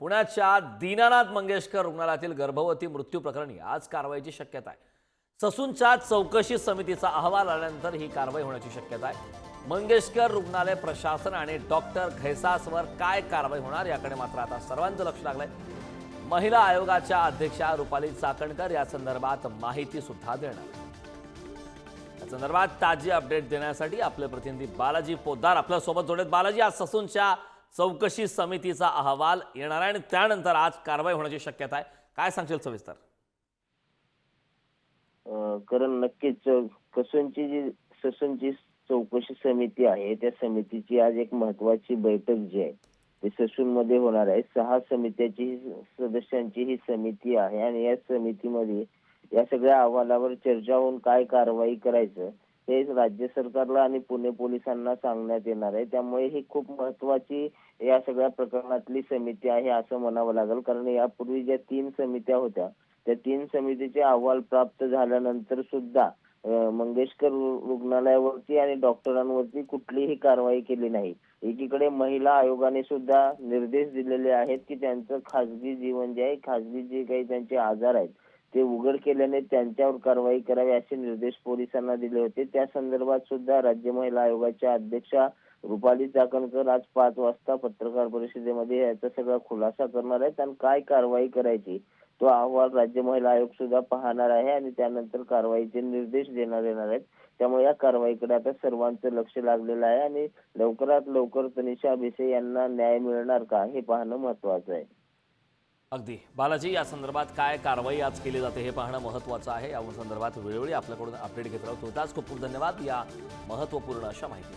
पुण्याच्या दीनानाथ मंगेशकर रुग्णालयातील गर्भवती मृत्यू प्रकरणी आज कारवाईची शक्यता आहे. ससूनच्या चौकशी समितीचा अहवाल आल्यानंतर ही कारवाई होण्याची शक्यता आहे. मंगेशकर रुग्णालय प्रशासन आणि डॉक्टर घैसासवर काय कारवाई होणार याकडे मात्र आता सर्वांचं लक्ष लागलंय. महिला आयोगाच्या अध्यक्षा रुपाली चाकणकर या संदर्भात माहिती सुद्धा देणार या संदर्भात ताजी अपडेट देण्यासाठी आपले प्रतिनिधी बालाजी पोद्दार आपल्यासोबत जोडत बालाजी आज ससूनच्या चौकशी समितीचा अहवाल येणार आहे आणि त्यानंतर आज कारवाई होण्याची शक्यता आहे. काय सांगशील सविस्तर? कारण नक्कीच अं, जी ससूनची चौकशी समिती आहे त्या समितीची आज एक महत्वाची बैठक जी आहे ती ससून मध्ये होणार आहे. सहा समित्याची ही सदस्यांची ही समिती आहे आणि या समितीमध्ये या सगळ्या अहवालावर चर्चा होऊन काय कारवाई करायचं तेच राज्य सरकारला आणि पुणे पोलिसांना सांगण्यात येणार आहे. त्यामुळे ही खूप महत्वाची या सगळ्या प्रकरणातली समिती आहे असं म्हणावं लागेल. कारण यापूर्वी ज्या तीन समित्या होत्या त्या तीन समितीचे अहवाल प्राप्त झाल्यानंतर सुद्धा मंगेशकर रुग्णालयावरती आणि डॉक्टरांवरती कुठलीही कारवाई केली नाही. एकीकडे महिला आयोगाने सुद्धा निर्देश दिलेले आहेत की त्यांचं खासगी जीवन जे आहे खासगी जे काही त्यांचे आजार आहेत ते उघड केल्याने त्यांच्यावर कारवाई करावी असे निर्देश पोलिसांना दिले होते. त्या संदर्भात सुद्धा राज्य महिला आयोगाच्या अध्यक्षा रुपाली चाकणकर आज पाच वाजता पत्रकार परिषदेमध्ये याचा सगळा खुलासा करणार आहेत आणि काय कारवाई करायची तो अहवाल राज्य महिला आयोग सुद्धा पाहणार आहे आणि त्यानंतर कारवाईचे निर्देश देणार येणार आहेत. त्यामुळे या कारवाईकडे आता सर्वांचं लक्ष लागलेलं आहे आणि लवकरात लवकर तनिषा भिसे यांना न्याय मिळणार का हे पाहणं महत्वाचं आहे. अगदी. बालाजी या संदर्भात काय कारवाई आज केली जाते हे पाहणं महत्त्वाचं आहे. या संदर्भात वेळोवेळी आपल्याकडून अपडेट घेत राहतो त्याच खूप खूप धन्यवाद या महत्त्वपूर्ण अशा माहिती